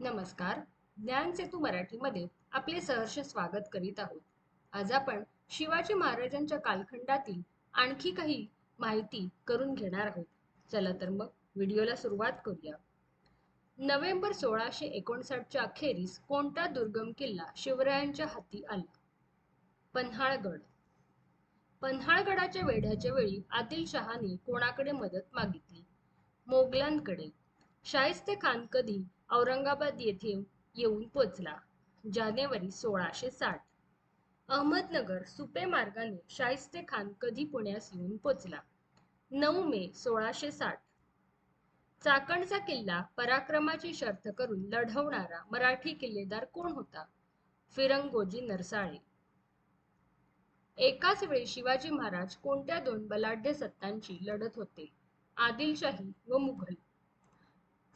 नमस्कार. ज्ञान सेतू मराठीमध्ये आपले सहर्ष स्वागत करीत आहोत. आज आपण शिवाजी महाराजांच्या कालखंडातील आणखी काही माहिती करून घेणार आहोत. चला तर मग व्हिडिओला सुरुवात करूया. नोव्हेंबर सोळाशे एकोणसाठच्या अखेरीस कोणता दुर्गम किल्ला शिवरायांच्या हाती आला? पन्हाळगड. पन्हाळगडाच्या वेढ्याच्या वेळी आदिलशहाने कोणाकडे मदत मागितली? मोगलांकडे. शाहिस्ते खान कधी औरंगाबाद येथे येऊन पोचला. जानेवारी सोळाशे साठ. अहमदनगर सुपे मार्गाने शाहिस्ते खान कधी पुण्यास येऊन पोचला? नऊ मे सोळाशे साठ. चाकणचा किल्ला पराक्रमाची शर्त करून लढवणारा मराठी किल्लेदार कोण होता? फिरंगोजी नरसाळे. एकाच वेळी शिवाजी महाराज कोणत्या दोन बलाढ्य सत्तांची लढत होते? आदिलशाही व मुघल.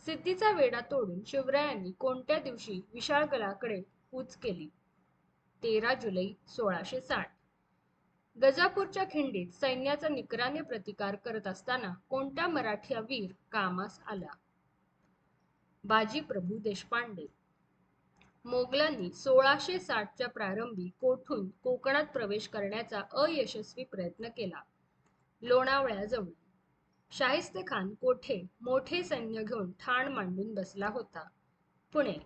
सिद्धीचा वेढा तोडून शिवरायांनी कोणत्या दिवशी विशाळगडाकडे कूच केली? तेरा जुलै सोळाशे साठ. गजापूरच्या खिंडीत सैन्याचा निकराने प्रतिकार करत असताना कोणत्या मराठ्या वीर कामास आला? बाजी प्रभू देशपांडे. मोगलांनी सोळाशे साठच्या प्रारंभी कोठून कोकणात प्रवेश करण्याचा अयशस्वी प्रयत्न केला. लोणावळ्याजवळ शाहिस्ते खान कोठे मोठे सैन्य घेऊन ठाण मांडून बसला होता? पुणे.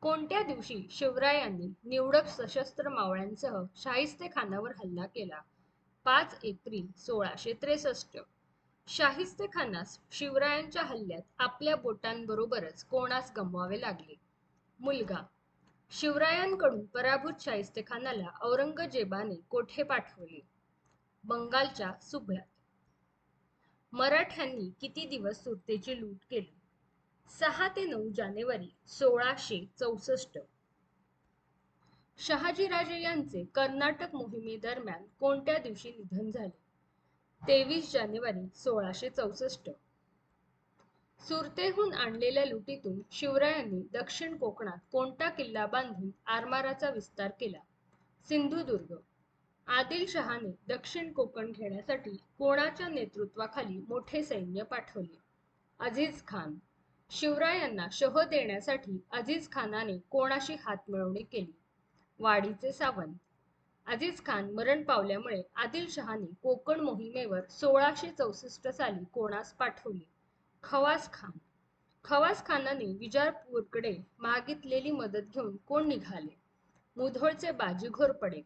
कोणत्या दिवशी शिवरायांनी निवडक सशस्त्र मावळ्यांसह शाहिस्ते खानावर हल्ला केला? पाच एप्रिल सोळाशे त्रेसष्ट. शाहिस्ते खानास शिवरायांच्या हल्ल्यात आपल्या बोटांबरोबरच कोणास गमवावे लागले? मुलगा. शिवरायांकडून पराभूत शाहिस्ते खानाला औरंगजेबाने कोठे पाठवले? बंगालच्या सुभ्यात मराठ्यांनी किती दिवस सुरतेची लूट केली? सहा ते नऊ जानेवारी सोळाशे चौसष्ट. शहाजीराजे यांचे कर्नाटक मोहिमेदरम्यान कोणत्या दिवशी निधन झाले? तेवीस जानेवारी सोळाशे चौसष्ट. सुरतेहून आणलेल्या लुटीतून शिवरायांनी दक्षिण कोकणात कोणता किल्ला बांधून आरमाराचा विस्तार केला? सिंधुदुर्ग. आदिलशहाने दक्षिण कोकण घेण्यासाठी कोणाच्या नेतृत्वाखाली मोठे सैन्य पाठवले? अझीज खान. शिवरायांना शह देण्यासाठी अझीज खानाने कोणाशी हात मिळवणी केली? वाडीचे सावंत. अझीज खान मरण पावल्यामुळे आदिलशहाने कोकण मोहिमेवर सोळाशे चौसष्ट साली कोणास पाठवले? खवास खान. खवास खानाने विजापूरकडे मागितलेली मदत घेऊन कोण निघाले? मुधोळचे बाजी घोरपडे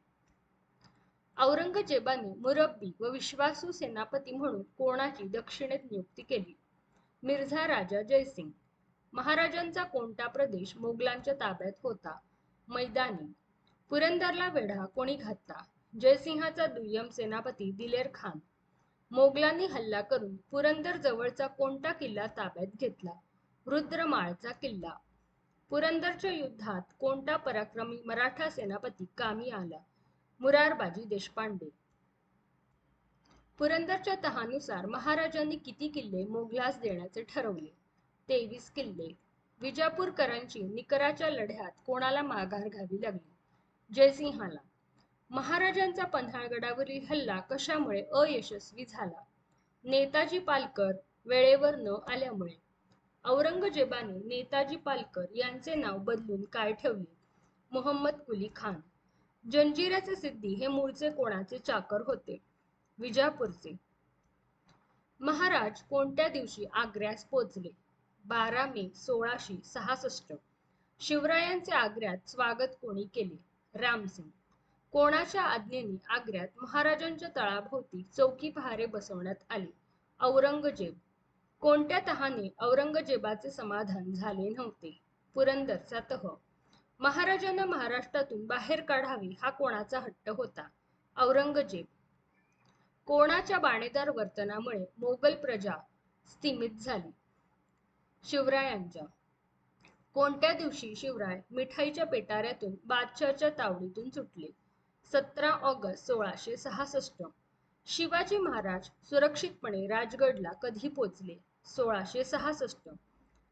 औरंगजेबाने मुरब्बी व विश्वासू सेनापती म्हणून कोणाची दक्षिणेत नियुक्ती केली? मिर्झा राजा जयसिंग. महाराजांचा कोणता प्रदेश मोगलांच्या ताब्यात होता? मैदानी. पुरंदरला वेढा कोणी घातला? जयसिंहाचा दुय्यम सेनापती दिलेर खान. मोगलांनी हल्ला करून पुरंदर जवळचा कोणता किल्ला ताब्यात घेतला? रुद्रमाळचा किल्ला. पुरंदरच्या युद्धात कोणता पराक्रमी मराठा सेनापती कामी आला? मुरारबाजी देशपांडे. पुरंदरच्या तहानुसार महाराजांनी किती किल्ले मोगलास देण्याचे ठरवले? तेवीस किल्ले. विजापूरकरांची निकराच्या लढ्यात कोणाला माघार घ्यावी लागली? जयसिंहाला. महाराजांचा पन्हाळगडावरील हल्ला कशामुळे अयशस्वी झाला? नेताजी पालकर वेळेवर न आल्यामुळे. औरंगजेबाने नेताजी पालकर यांचे नाव बदलून काय ठेवले? मोहम्मद कुली खान. जंजिराचे सिद्धी हे मूळचे कोणाचे चाकर होते? विजापूरचे. महाराज कोणत्या दिवशी आग्र्यास पोचले? बारा मे सोळाशे सहासष्ट. शिवरायांचे आग्र्यात स्वागत कोणी केले? रामसिंग. कोणाच्या आज्ञेने आग्र्यात महाराजांच्या तळाभोवती चौकी पहारे बसवण्यात आले? औरंगजेब. कोणत्या तहाने औरंगजेबाचे समाधान झाले नव्हते? पुरंदरचा तह. महाराजांना महाराष्ट्रातून बाहेर काढावे हा कोणाचा हट्ट होता? औरंगजेब. कोणाच्या बाणेदार वर्तनामुळे मोगल प्रजा स्थिमित झाली? शिवरायांच्या. कोणत्या दिवशी शिवराय मिठाईच्या पेटाऱ्यातून बादशाहच्या तावडीतून सुटले? सतरा ऑगस्ट सोळाशे सहासष्ट. शिवाजी महाराज सुरक्षितपणे राजगडला कधी पोचले? सोळाशे सहासष्ट.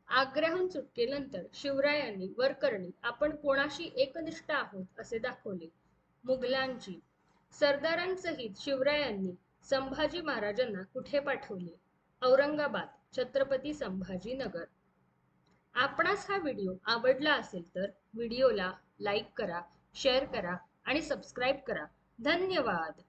आग्र्याहून सुटकेनंतर शिवरायांनी वरकरणी आपण कोणाशी एकनिष्ठ आहोत असे दाखवले. मुघलांची सरदारांसहित शिवरायांनी संभाजी महाराजांना कुठे पाठवले? औरंगाबाद छत्रपती संभाजीनगर. आपणास हा व्हिडिओ आवडला असेल तर व्हिडिओला लाईक करा शेअर करा आणि सबस्क्राईब करा. धन्यवाद!